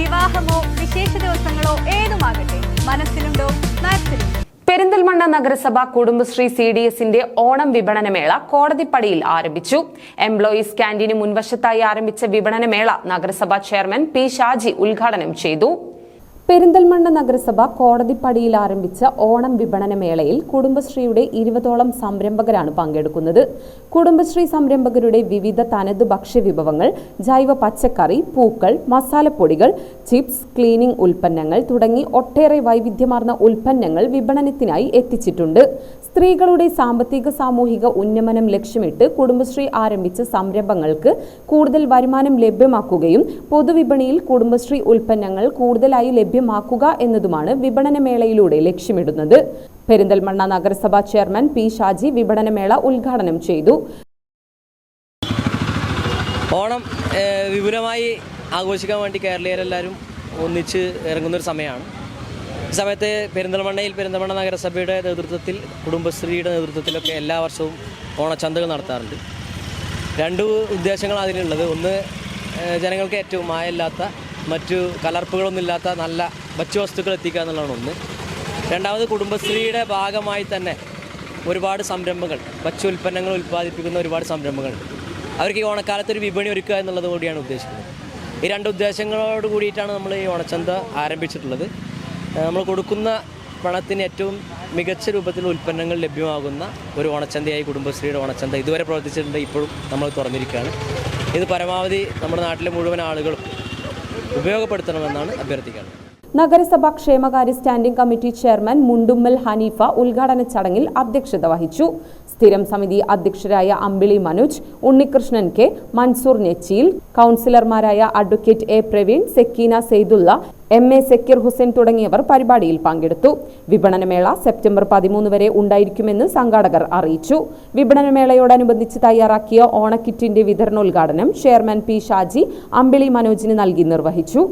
വിവാഹമോ വിശേഷ ദിവസങ്ങളോ ഏതുമാകട്ടെ മനസ്സിലുണ്ടോ മാക്സിലുണ്ടോ പെരിന്തൽമണ്ണ നഗരസഭ കുടുംബശ്രീ സി ഡി എസിന്റെ ഓണം വിപണനമേള കോടതിപ്പടിയിൽ ആരംഭിച്ചു. എംപ്ലോയീസ് ക്യാന്റീന് മുൻവശത്തായി ആരംഭിച്ച വിപണനമേള നഗരസഭാ ചെയർമാൻ പി ഷാജി ഉദ്ഘാടനം ചെയ്തു. പെരിന്തൽമണ്ണ നഗരസഭ കോടതിപ്പടിയിൽ ആരംഭിച്ച ഓണം വിപണന മേളയിൽ കുടുംബശ്രീയുടെ ഇരുപതോളം സംരംഭകരാണ് പങ്കെടുക്കുന്നത്. കുടുംബശ്രീ സംരംഭകരുടെ വിവിധ തനത് ഭക്ഷ്യവിഭവങ്ങൾ ജൈവ പച്ചക്കറി പൂക്കൾ മസാലപ്പൊടികൾ ചിപ്സ് ക്ലീനിംഗ് ഉൽപ്പന്നങ്ങൾ തുടങ്ങി ഒട്ടേറെ വൈവിധ്യമാർന്ന ഉൽപ്പന്നങ്ങൾ വിപണനത്തിനായി എത്തിച്ചിട്ടുണ്ട്. സ്ത്രീകളുടെ സാമ്പത്തിക സാമൂഹിക ഉന്നമനം ലക്ഷ്യമിട്ട് കുടുംബശ്രീ ആരംഭിച്ച സംരംഭങ്ങൾക്ക് കൂടുതൽ വരുമാനം ലഭ്യമാക്കുകയും പൊതുവിപണിയിൽ കുടുംബശ്രീ ഉൽപ്പന്നങ്ങൾ കൂടുതലായി ലഭ്യമാക്കുക എന്നതുമാണ് വിപണനമേളയിലൂടെ ലക്ഷ്യമിടുന്നത്. പെരിന്തൽമണ്ണ നഗരസഭാ ചെയർമാൻ പി ഷാജി വിപണനമേള ഉദ്ഘാടനം ചെയ്തു. ഓണം വിപുലമായി ആഘോഷിക്കാൻ വേണ്ടി കേരളീയരെല്ലാവരും ഒന്നിച്ച് ഇറങ്ങുന്നൊരു സമയമാണ്. സമയത്ത് പെരിന്തൽമണ്ണയിൽ പെരിന്തൽമണ്ണ നഗരസഭയുടെ നേതൃത്വത്തിൽ കുടുംബശ്രീയുടെ നേതൃത്വത്തിലൊക്കെ എല്ലാ വർഷവും ഓണച്ചന്തകൾ നടത്താറുണ്ട്. രണ്ട് ഉദ്ദേശങ്ങൾ അതിലുള്ളത്. ഒന്ന് ജനങ്ങൾക്ക് ഏറ്റവും മായമില്ലാത്ത മറ്റു കലർപ്പുകളൊന്നുമില്ലാത്ത നല്ല ഭക്ഷ്യവസ്തുക്കൾ എത്തിക്കുക എന്നുള്ളതാണ് ഒന്ന്. രണ്ടാമത് കുടുംബശ്രീയുടെ ഭാഗമായി തന്നെ ഒരുപാട് സംരംഭങ്ങൾ ഭക്ഷ്യ ഉൽപ്പന്നങ്ങൾ ഉൽപ്പാദിപ്പിക്കുന്ന ഒരുപാട് സംരംഭങ്ങൾ. അവർക്ക് ഈ ഓണക്കാലത്ത് ഒരു വിപണി ഒരുക്കുക എന്നുള്ളത് കൂടിയാണ് ഉദ്ദേശിക്കുന്നത്. ഈ രണ്ട് ഉദ്ദേശങ്ങളോട് കൂടിയിട്ടാണ് നമ്മൾ ഈ ഓണച്ചന്ത ആരംഭിച്ചിട്ടുള്ളത്. നമ്മൾ കൊടുക്കുന്ന പണത്തിന് ഏറ്റവും മികച്ച രൂപത്തിൽ ഉൽപ്പന്നങ്ങൾ ലഭ്യമാകുന്ന ഒരു ഓണച്ചന്തയായി കുടുംബശ്രീയുടെ ഓണച്ചന്ത ഇതുവരെ പ്രവർത്തിച്ചിട്ടുണ്ട് ഇപ്പോഴും നമ്മൾ തുറന്നിരിക്കുകയാണ്. ഇത് പരമാവധി നമ്മുടെ നാട്ടിലെ മുഴുവൻ ആളുകളും ഉപയോഗപ്പെടുത്തണമെന്നാണ് അഭ്യർത്ഥിക്കുന്നത് നഗരസഭാ ക്ഷേമകാര്യ standing committee chairman Mundummal Haneefa ഉദ്ഘാടന ചടങ്ങിൽ അധ്യക്ഷത വഹിച്ചു. സ്ഥിരം സമിതി അധ്യക്ഷരായ അമ്പിളി മനോജ് ഉണ്ണികൃഷ്ണൻ കെ മൻസൂർ നെച്ചിയിൽ കൗൺസിലർമാരായ advocate A Praveen Sakeena Saidulla M A Zakir Hussain തുടങ്ങിയവർ പരിപാടിയിൽ പങ്കെടുത്തു. വിപണനമേള സെപ്റ്റംബർ പതിമൂന്ന് വരെ ഉണ്ടായിരിക്കുമെന്ന് സംഘാടകർ അറിയിച്ചു. വിപണനമേളയോടനുബന്ധിച്ച് തയ്യാറാക്കിയ ഓണക്കിറ്റിന്റെ വിതരണോദ്ഘാടനം ചെയർമാൻ പി ഷാജി അമ്പിളി മനോജിന് നൽകി നിർവഹിച്ചു.